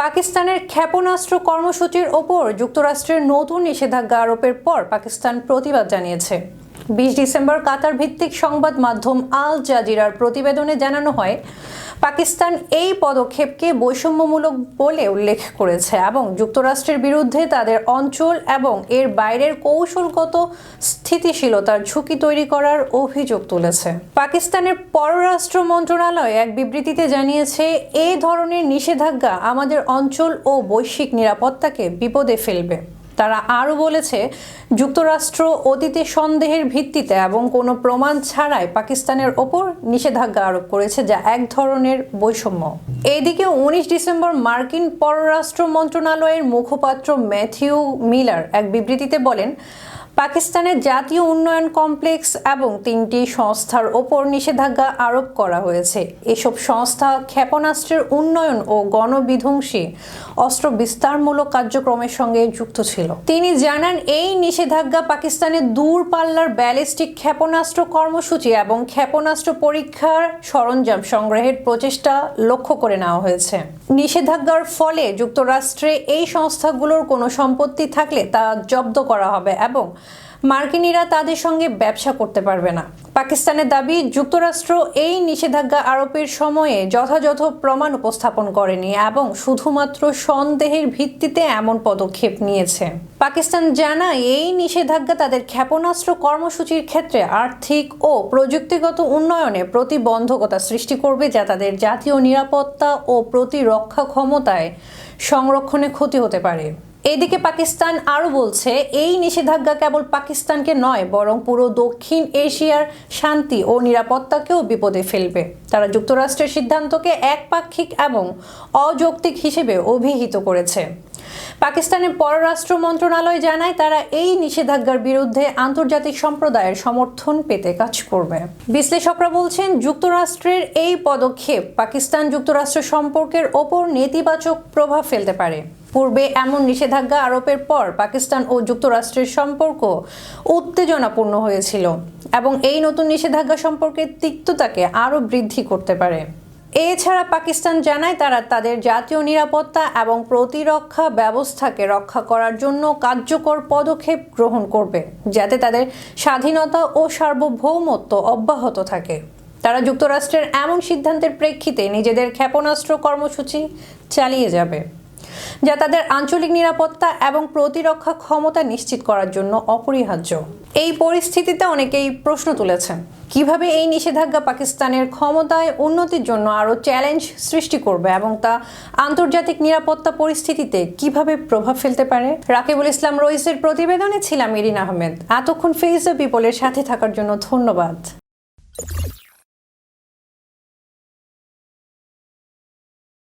পাকিস্তানের ক্ষেপণাস্ত্র কর্মসূচির ওপর যুক্তরাষ্ট্রের নতুন নিষেধাজ্ঞা আরোপের পর পাকিস্তান প্রতিবাদ জানিয়েছে। বিশ ডিসেম্বর কাতার ভিত্তিক সংবাদ মাধ্যম আল জাজিরার প্রতিবেদনে জানানো হয়, পাকিস্তান এই পদক্ষেপকে বৈষম্যমূলক বলে উল্লেখ করেছে এবং যুক্তরাষ্ট্রের বিরুদ্ধে তাদের অঞ্চল এবং এর বাইরের কৌশলগত স্থিতিশীলতার ঝুঁকি তৈরি করার অভিযোগ তুলেছে। পাকিস্তানের পররাষ্ট্র মন্ত্রণালয় এক বিবৃতিতে জানিয়েছে এই ধরনের নিষেধাজ্ঞা আমাদের অঞ্চল ও বৈশ্বিক নিরাপত্তাকে বিপদে ফেলবে। তারা আরও বলেছে, যুক্তরাষ্ট্র অতীতে সন্দেহের ভিত্তিতে এবং কোনো প্রমাণ ছাড়াই পাকিস্তানের ওপর নিষেধাজ্ঞা আরোপ করেছে যা এক ধরনের বৈষম্য। এদিকে উনিশ ডিসেম্বর মার্কিন পররাষ্ট্র মন্ত্রণালয়ের মুখপাত্র ম্যাথিউ মিলার এক বিবৃতিতে বলেন পাকিস্তানের জাতীয় উন্নয়ন কমপ্লেক্স এবং তিনটি সংস্থার ওপর নিষেধাজ্ঞা আরোপ করা হয়েছে। এসব সংস্থা ক্ষেপণাস্ত্রের উন্নয়ন ও গণবিধ্বংসী অস্ত্র বিস্তারমূলক কার্যক্রমের সঙ্গে যুক্ত ছিল। তিনি জানান, এই নিষেধাজ্ঞা পাকিস্তানের দূরপাল্লার ব্যালিস্টিক ক্ষেপণাস্ত্র কর্মসূচি এবং ক্ষেপণাস্ত্র পরীক্ষার সরঞ্জাম সংগ্রহের প্রচেষ্টা লক্ষ্য করে নেওয়া হয়েছে। নিষেধাজ্ঞার ফলে যুক্তরাষ্ট্রে এই সংস্থাগুলোর কোনো সম্পত্তি থাকলে তা জব্দ করা হবে এবং মার্কিনিরা তাদের সঙ্গে ব্যবসা করতে পারবে না। পাকিস্তানের দাবি, যুক্তরাষ্ট্র এই নিষেধাজ্ঞা আরোপের সময়ে যথাযথ প্রমাণ উপস্থাপন করেনি এবং শুধুমাত্র সন্দেহের ভিত্তিতে এমন পদক্ষেপ নিয়েছে। পাকিস্তান জানায়, এই নিষেধাজ্ঞা তাদের ক্ষেপণাস্ত্র কর্মসূচির ক্ষেত্রে আর্থিক ও প্রযুক্তিগত উন্নয়নে প্রতিবন্ধকতা সৃষ্টি করবে যা তাদের জাতীয় নিরাপত্তা ও প্রতিরক্ষা ক্ষমতায় সংরক্ষণে ক্ষতি হতে পারে। এদিকে পাকিস্তান আরও বলছে, এই নিষেধাজ্ঞা কেবল পাকিস্তানকে নয়, বরং পুরো দক্ষিণ এশিয়ার শান্তি ও নিরাপত্তাকেও বিপদে ফেলবে। তারা যুক্তরাষ্ট্রের সিদ্ধান্তকে একপাক্ষিক এবং অযৌক্তিক হিসেবে অভিহিত করেছে। পাকিস্তানের পররাষ্ট্র মন্ত্রণালয় জানায়, তারা এই নিষেধাজ্ঞার বিরুদ্ধে আন্তর্জাতিক সম্প্রদায়ের সমর্থন পেতে কাজ করবে। বিশ্লেষকরা বলছেন, যুক্তরাষ্ট্রের এই পদক্ষেপ পাকিস্তান যুক্তরাষ্ট্র সম্পর্কের ওপর নেতিবাচক প্রভাব ফেলতে পারে। পূর্বে এমন নিষেধাজ্ঞা আরোপের পর পাকিস্তান ও যুক্তরাষ্ট্রের সম্পর্ক উত্তেজনাপূর্ণ হয়েছিল এবং এই নতুন নিষেধাজ্ঞা সম্পর্কের তিক্ততাকে আরও বৃদ্ধি করতে পারে। এছাড়া পাকিস্তান জানায় তারা তাদের জাতীয় নিরাপত্তা এবং প্রতিরক্ষা ব্যবস্থাকে রক্ষা করার জন্য কার্যকর পদক্ষেপ গ্রহণ করবে, যাতে তাদের স্বাধীনতা ও সার্বভৌমত্ব অব্যাহত থাকে। তারা যুক্তরাষ্ট্রের এমন সিদ্ধান্তের প্রেক্ষিতে নিজেদের ক্ষেপণাস্ত্র কর্মসূচি চালিয়ে যাবে। যা তাদের আঞ্চলিক নিরাপত্তা এবং প্রতিরক্ষা ক্ষমতা নিশ্চিত করার জন্য অপরিহার্য। এই পরিস্থিতিতে অনেকেই প্রশ্ন তুলেছেন, কীভাবে এই নিষেধাজ্ঞা পাকিস্তানের ক্ষমতায় উন্নতির জন্য আরও চ্যালেঞ্জ সৃষ্টি করবে এবং তা আন্তর্জাতিক নিরাপত্তা পরিস্থিতিতে কীভাবে প্রভাব ফেলতে পারে? রাকিবুল ইসলাম রইসের প্রতিবেদনে ছিলাম ইরিন আহমেদ। এতক্ষণ ফেস দ্য পিপলের সাথে থাকার জন্য ধন্যবাদ।